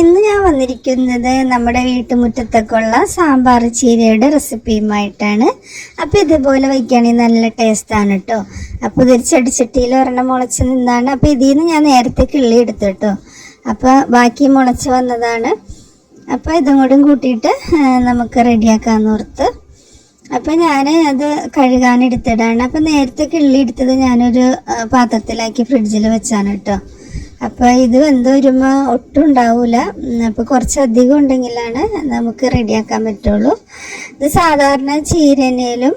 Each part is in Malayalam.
ഇന്ന് ഞാൻ വന്നിരിക്കുന്നത് നമ്മുടെ വീട്ടുമുറ്റത്തൊക്കെയുള്ള സാമ്പാർ ചീരയുടെ റെസിപ്പിയുമായിട്ടാണ്. അപ്പോൾ ഇതുപോലെ വയ്ക്കുകയാണെങ്കിൽ നല്ല ടേസ്റ്റാണ് കേട്ടോ. അപ്പോൾ ഇതൊരു ചെടിച്ചട്ടിയിൽ ഒരെണ്ണം മുളച്ച് നിന്നാണ്. അപ്പോൾ ഇതിൽ നിന്ന് ഞാൻ നേരത്തെ കിള്ളി എടുത്തു കേട്ടോ. അപ്പോൾ ബാക്കി മുളച്ച് വന്നതാണ്. അപ്പോൾ ഇതും കൂടിയും കൂട്ടിയിട്ട് നമുക്ക് റെഡിയാക്കാമെന്ന് ഓർത്ത്. അപ്പം ഞാൻ അത് കഴുകാൻ എടുത്തിടാണ്. അപ്പം നേരത്തെ കിള്ളി എടുത്തത് ഞാനൊരു പാത്രത്തിലാക്കി ഫ്രിഡ്ജിൽ വെച്ചാണ് കേട്ടോ. അപ്പോൾ ഇത് വെന്ത് വരുമ്പോൾ ഒട്ടും ഉണ്ടാവില്ല അപ്പോൾ കുറച്ചധികം ഉണ്ടെങ്കിലാണ് നമുക്ക് റെഡിയാക്കാൻ പറ്റുള്ളൂ. ഇത് സാധാരണ ചീരനയിലും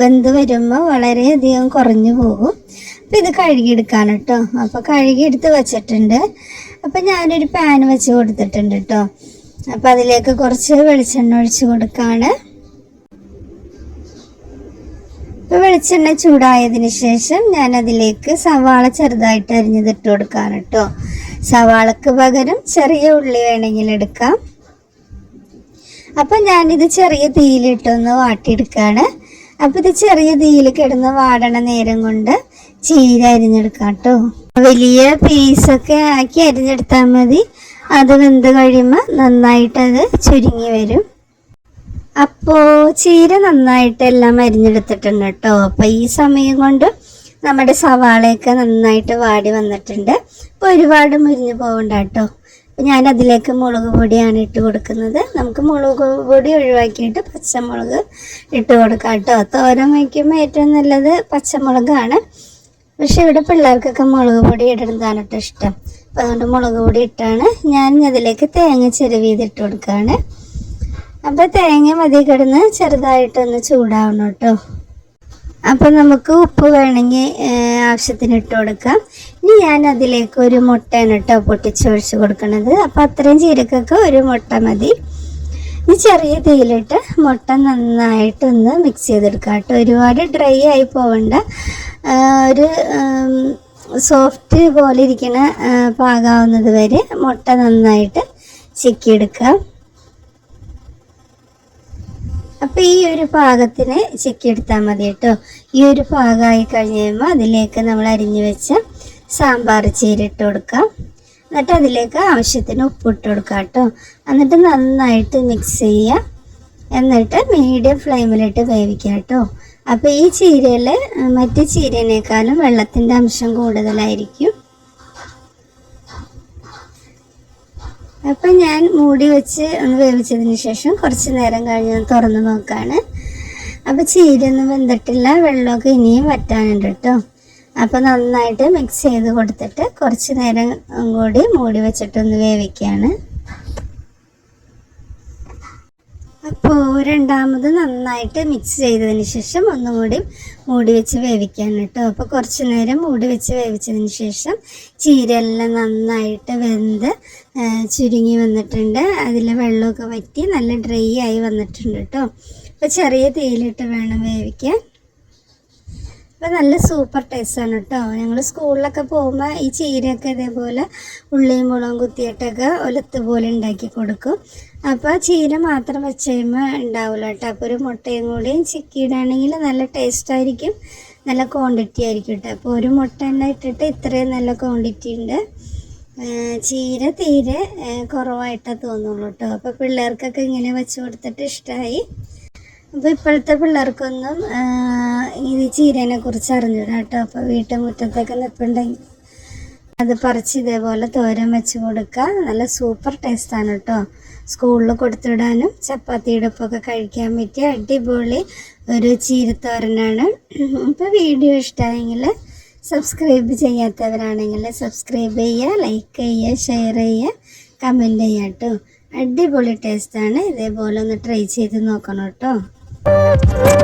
വെന്തു വരുമ്പോൾ വളരെയധികം കുറഞ്ഞു പോകും. അപ്പോൾ ഇത് കഴുകിയെടുക്കാൻ കേട്ടോ അപ്പോൾ കഴുകിയെടുത്ത് വെച്ചിട്ടുണ്ട്. അപ്പൊ ഞാനൊരു പാൻ വെച്ച് കൊടുത്തിട്ടുണ്ട് കേട്ടോ അപ്പൊ അതിലേക്ക് കുറച്ച് വെളിച്ചെണ്ണ ഒഴിച്ച് കൊടുക്കുകയാണ് ഇപ്പൊ വെളിച്ചെണ്ണ ചൂടായതിനു ശേഷം ഞാൻ അതിലേക്ക് സവാള ചെറുതായിട്ട് അരിഞ്ഞതിട്ട് കൊടുക്കാം കേട്ടോ സവാളക്ക് പകരം ചെറിയ ഉള്ളി വേണമെങ്കിൽ എടുക്കാം. അപ്പൊ ഞാനിത് ചെറിയ തീയിലിട്ടൊന്ന് വാട്ടിയെടുക്കാണ്. അപ്പൊ ഇത് ചെറിയ തീയിൽ കിടന്ന് വാടണ നേരം കൊണ്ട് ചീര അരിഞ്ഞെടുക്കാം കേട്ടോ വലിയ പീസൊക്കെ ആക്കി അരിഞ്ഞെടുത്താൽ മതി. അത് വെന്ത് കഴിയുമ്പോൾ നന്നായിട്ടത് ചുരുങ്ങി വരും. അപ്പോൾ ചീര നന്നായിട്ട് എല്ലാം അരിഞ്ഞെടുത്തിട്ടുണ്ട് കേട്ടോ. അപ്പോൾ ഈ സമയം കൊണ്ട് നമ്മുടെ സവാളയൊക്കെ നന്നായിട്ട് വാടി വന്നിട്ടുണ്ട്. അപ്പോൾ ഒരുപാട് മുരിഞ്ഞു പോകണ്ട കേട്ടോ. ഞാൻ അതിലേക്ക് മുളക് പൊടിയാണ് ഇട്ട് കൊടുക്കുന്നത്. നമുക്ക് മുളക് പൊടി ഒഴിവാക്കിയിട്ട് പച്ചമുളക് ഇട്ട് കൊടുക്കാം കേട്ടോ. തോരൻ വയ്ക്കുമ്പോൾ ഏറ്റവും നല്ലത് പച്ചമുളകാണ്. പക്ഷെ ഇവിടെ പിള്ളേർക്കൊക്കെ മുളക് പൊടി ഇടുന്നതാണ് കേട്ടോ ഇഷ്ടം. അപ്പോൾ അതുകൊണ്ട് മുളക് പൊടി ഇട്ടാണ് ഞാൻ അതിലേക്ക് തേങ്ങ ചെരുവീത് ഇട്ട് കൊടുക്കുകയാണ്. അപ്പൊ തേങ്ങ മതി കിടന്ന് ചെറുതായിട്ടൊന്ന് ചൂടാവണം കേട്ടോ. അപ്പൊ നമുക്ക് ഉപ്പ് വേണമെങ്കിൽ ആവശ്യത്തിന് ഇട്ട് കൊടുക്കാം. ഇനി ഞാൻ അതിലേക്ക് ഒരു മുട്ടയാണ് കേട്ടോ പൊട്ടിച്ചൊഴിച്ച് കൊടുക്കണത്. അപ്പൊ അത്രയും ചീരക്കൊക്കെ ഒരു മുട്ട മതി. ഇനി ചെറിയ തീയിലിട്ട് മുട്ട നന്നായിട്ടൊന്ന് മിക്സ് ചെയ്തെടുക്കാം കേട്ടോ. ഒരുപാട് ഡ്രൈ ആയി പോവണ്ട. ഒരു സോഫ്റ്റ് പോലെ ഇരിക്കണ പാകാവുന്നത് വരെ മുട്ട നന്നായിട്ട് ചിക്കിയെടുക്കാം. അപ്പോൾ ഈ ഒരു പാകത്തിന് ചിക്കി എടുത്താൽ മതി കേട്ടോ. ഈ ഒരു പാകമായി കഴിഞ്ഞ് കഴിയുമ്പോൾ അതിലേക്ക് നമ്മൾ അരിഞ്ഞു വെച്ച സാമ്പാർ ചീര ഇട്ട് കൊടുക്കാം. എന്നിട്ട് അതിലേക്ക് ആവശ്യത്തിന് ഉപ്പിട്ട് കൊടുക്കാം കേട്ടോ. എന്നിട്ട് നന്നായിട്ട് മിക്സ് ചെയ്യുക. എന്നിട്ട് മീഡിയം ഫ്ലെയിമിലിട്ട് വേവിക്കുക കേട്ടോ. അപ്പോൾ ഈ ചീരയിൽ മറ്റു ചീരനേക്കാളും വെള്ളത്തിന്റെ അംശം കൂടുതലായിരിക്കും. അപ്പം ഞാൻ മൂടി വെച്ച് ഒന്ന് വേവിച്ചതിന് ശേഷം കുറച്ച് നേരം കഴിഞ്ഞ് ഞാൻ തുറന്ന് നോക്കാണ്. അപ്പോൾ ചീരയൊന്നും വെന്തിട്ടില്ല വെള്ളമൊക്കെ ഇനിയും വറ്റാനുണ്ട് കേട്ടോ. അപ്പോൾ നന്നായിട്ട് മിക്സ് ചെയ്ത് കൊടുത്തിട്ട് കുറച്ച് നേരം കൂടി മൂടി വെച്ചിട്ടൊന്ന് വേവിക്കുകയാണ് അപ്പോൾ രണ്ടാമത് നന്നായിട്ട് മിക്സ് ചെയ്തതിന് ശേഷം ഒന്നും കൂടി മൂടി വെച്ച് വേവിക്കാൻ കേട്ടോ. അപ്പോൾ കുറച്ച് നേരം മൂടി വെച്ച് വേവിച്ചതിന് ശേഷം ചീരയെല്ലാം നന്നായിട്ട് വെന്ത് ചുരുങ്ങി വന്നിട്ടുണ്ട്. അതിലെ വെള്ളമൊക്കെ വറ്റി നല്ല ഡ്രൈ ആയി വന്നിട്ടുണ്ട് കേട്ടോ. അപ്പോൾ ചെറിയ തീയിലിട്ട് വേണം വേവിക്കാൻ. അപ്പോൾ നല്ല സൂപ്പർ ടേസ്റ്റ് ആണ് കേട്ടോ ഞങ്ങൾ സ്കൂളിലൊക്കെ പോകുമ്പോൾ ഈ ചീരയൊക്കെ ഇതേപോലെ ഉള്ളിയും മുളകും കുത്തിയിട്ടൊക്കെ ഒലത്ത് പോലെ ഉണ്ടാക്കി കൊടുക്കും. അപ്പോൾ ചീര മാത്രം വെച്ച് കഴിയുമ്പോൾ ഉണ്ടാവില്ല കേട്ടോ അപ്പോൾ ഒരു മുട്ടയും കൂടിയും ചിക്കിയിടാണെങ്കിൽ നല്ല ടേസ്റ്റ് ആയിരിക്കും നല്ല ക്വാണ്ടിറ്റി ആയിരിക്കും കേട്ടോ അപ്പോൾ ഒരു മുട്ട തന്നെ ഇട്ടിട്ട് ഇത്രയും നല്ല ക്വാണ്ടിറ്റി ഉണ്ട്. ചീര തീരെ കുറവായിട്ടാണ് കുറവായിട്ടേ തോന്നുള്ളൂ കേട്ടോ അപ്പോൾ പിള്ളേർക്കൊക്കെ ഇങ്ങനെ വെച്ച് കൊടുത്തിട്ട് ഇഷ്ടമായി അപ്പോൾ ഇപ്പോഴത്തെ പിള്ളേർക്കൊന്നും ഈ ചീരനെ കുറിച്ച് അറിഞ്ഞൂടാ കേട്ടോ. അപ്പോൾ വീട്ടുമുറ്റത്തൊക്കെ നിൽപ്പുണ്ടെങ്കിൽ അത് പറിച്ച് ഇതേപോലെ തോരൻ വെച്ച് കൊടുക്കുക നല്ല സൂപ്പർ ടേസ്റ്റാണ് കേട്ടോ. സ്കൂളിൽ കൊടുത്തുവിടാനും ചപ്പാത്തിയുടെ ഒപ്പമൊക്കെ കഴിക്കാൻ പറ്റിയ അടിപൊളി ഒരു ചീരത്തോരനാണ്. അപ്പോൾ വീഡിയോ ഇഷ്ടമായെങ്കിൽ സബ്സ്ക്രൈബ് ചെയ്യാത്തവരാണെങ്കിൽ സബ്സ്ക്രൈബ് ചെയ്യുക ലൈക്ക് ചെയ്യുക ഷെയർ ചെയ്യുക കമന്റ് ചെയ്യുക കേട്ടോ. അടിപൊളി ടേസ്റ്റാണ് ഇതേപോലെ ഒന്ന് ട്രൈ ചെയ്ത് നോക്കണം കേട്ടോ. Oh.